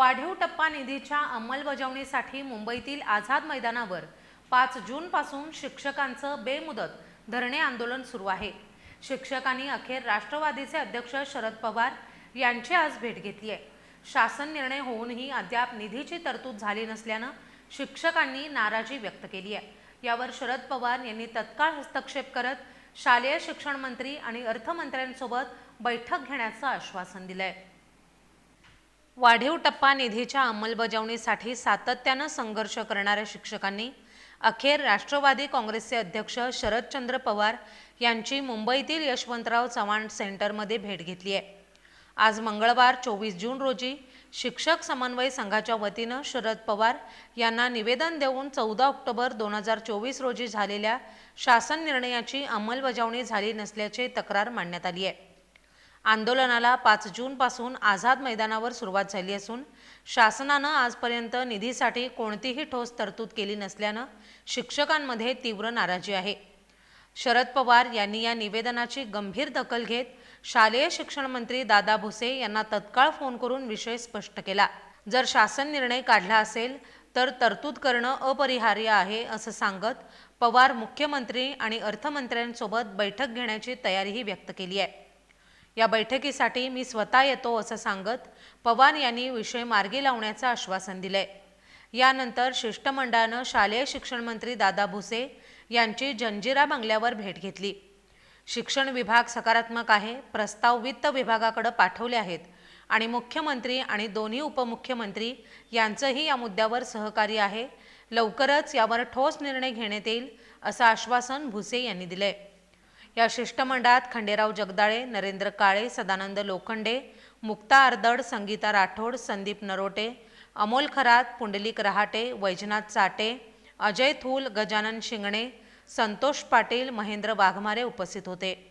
वाढीव टप्पा निधीच्या अंमलबजावणीसाठी मुंबईतील आझाद मैदानावर पाच जूनपासून शिक्षकांचं बेमुदत धरणे आंदोलन सुरू आहे. शिक्षकांनी अखेर राष्ट्रवादीचे अध्यक्ष शरद पवार यांची आज भेट घेतली आहे शासन निर्णय होऊनही अद्याप निधीची तरतूद झाली नसल्यानं शिक्षकांनी नाराजी व्यक्त केली आहे यावर शरद पवार यांनी तत्काळ हस्तक्षेप करत शालेय शिक्षण मंत्री आणि अर्थमंत्र्यांसोबत बैठक घेण्याचं आश्वासन दिलं आहे वाढीव टप्पा निधीच्या अंमलबजावणीसाठी सातत्यानं संघर्ष करणाऱ्या शिक्षकांनी अखेर राष्ट्रवादी काँग्रेसचे अध्यक्ष शरदचंद्र पवार यांची मुंबईतील यशवंतराव चव्हाण सेंटरमध्ये भेट घेतली आहे. आज मंगळवार चोवीस जून रोजी शिक्षक समन्वय संघाच्या वतीनं शरद पवार यांना निवेदन देऊन चौदा ऑक्टोबर दोन हजार चोवीस रोजी झालेल्या शासन निर्णयाची अंमलबजावणी झाली नसल्याची तक्रार मांडण्यात आली आहे. आंदोलनाला पाच जूनपासून आझाद मैदानावर सुरुवात झाली असून शासनानं आजपर्यंत निधीसाठी कोणतीही ठोस तरतूद केली नसल्यानं शिक्षकांमध्ये तीव्र नाराजी आहे. शरद पवार यांनी या निवेदनाची गंभीर दखल घेत शालेय शिक्षण मंत्री दादा भुसे यांना तत्काळ फोन करून विषय स्पष्ट केला. जर शासन निर्णय काढला असेल तर तरतूद करणं अपरिहार्य आहे असं सांगत पवार मुख्यमंत्री आणि अर्थमंत्र्यांसोबत बैठक घेण्याची तयारीही व्यक्त केली आहे. या बैठकीसाठी मी स्वतः येतो असं सांगत पवार यांनी विषय मार्गी लावण्याचं आश्वासन दिलंय. यानंतर शिष्टमंडळानं शालेय शिक्षण मंत्री दादा भुसे यांची जंजिरा बंगल्यावर भेट घेतली. शिक्षण विभाग सकारात्मक आहे प्रस्ताव वित्त विभागाकडे पाठवले आहेत आणि मुख्यमंत्री आणि दोन्ही उपमुख्यमंत्री यांचंही या मुद्द्यावर सहकार्य आहे. लवकरच यावर ठोस निर्णय घेण्यात येईल असं आश्वासन भुसे यांनी दिलंय. या शिष्टमंडळात खंडेराव जगदाळे नरेंद्र काळे सदानंद लोखंडे मुक्ता आर्दड संगीता राठोड संदीप नरोटे अमोल खरात पुंडलिक रहाटे वैजनाथ चाटे अजय थूल गजानन शिंगणे संतोष पाटील महेंद्र वाघमारे उपस्थित होते.